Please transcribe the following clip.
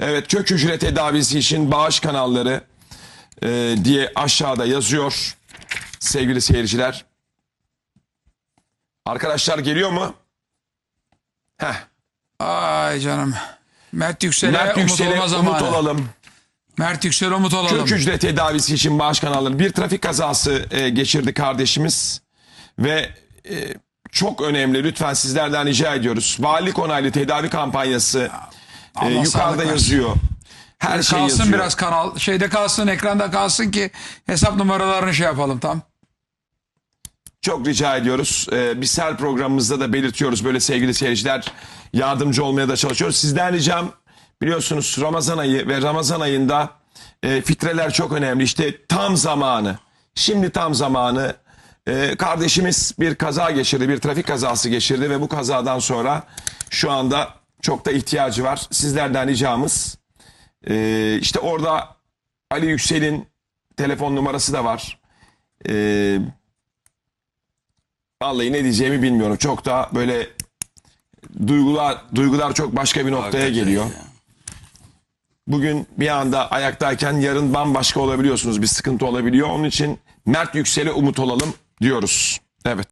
Evet kök hücre tedavisi için bağış kanalları e, diye aşağıda yazıyor sevgili seyirciler. Arkadaşlar geliyor mu? Heh. Ay canım. Mert Yüksel'e Mert umut Yüksel'e olma umut olalım. Mert Yüksel'e umut olalım. Kök hücre tedavisi için bağış kanalları. Bir trafik kazası e, geçirdi kardeşimiz ve e, çok önemli. Lütfen sizlerden rica ediyoruz. Valilik onaylı tedavi kampanyası e, yukarıda yazıyor. Her şey kalsın yazıyor. biraz kanal. Şeyde kalsın, ekranda kalsın ki hesap numaralarını şey yapalım tam. Çok rica ediyoruz. Ee, biz her programımızda da belirtiyoruz böyle sevgili seyirciler. Yardımcı olmaya da çalışıyoruz. Sizden ricam biliyorsunuz Ramazan ayı ve Ramazan ayında e, fitreler çok önemli. İşte tam zamanı. Şimdi tam zamanı. Ee, kardeşimiz bir kaza geçirdi, bir trafik kazası geçirdi ve bu kazadan sonra şu anda çok da ihtiyacı var. Sizlerden ricamız e, işte orada Ali Yüksel'in telefon numarası da var. Eee Vallahi ne diyeceğimi bilmiyorum. Çok da böyle duygular duygular çok başka bir noktaya geliyor. Bugün bir anda ayaktayken yarın bambaşka olabiliyorsunuz. Bir sıkıntı olabiliyor. Onun için Mert Yüksel'e umut olalım diyoruz. Evet.